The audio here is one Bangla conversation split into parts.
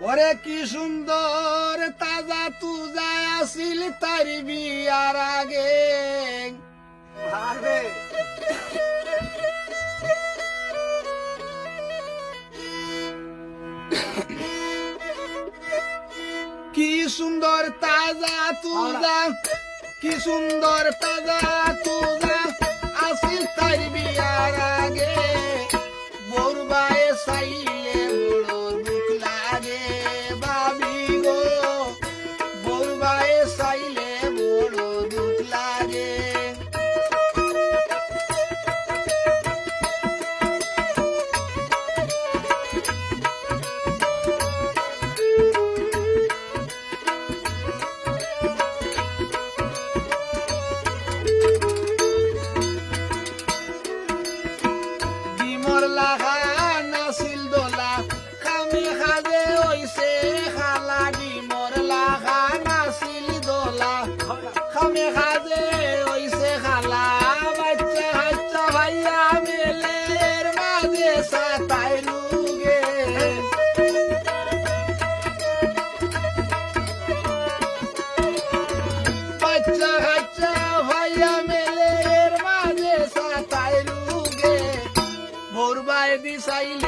ওরে কি সুন্দর তাজা তুজা আসিল তার বিয়ার আগে। কি সুন্দর তাজা তুজা কি সুন্দর তুজা ভোরবাই দিশাইলে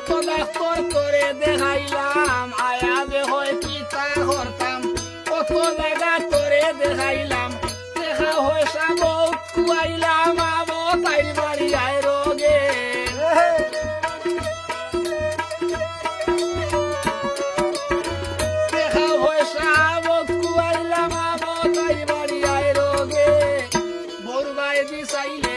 কত ডাক্তর করে দেখাইলাম আয়া যে হয় কি তা করতাম কত জায়গা করে দেখাইলাম, দেখা হয় সাব কুয়াইলাম আবো তাই বাড়ি আয় রোগে। দেখা হয় সাব কুয়াইলাম আবো তাই বাড়ি আয় রোগে। বরবাই দিশাইলে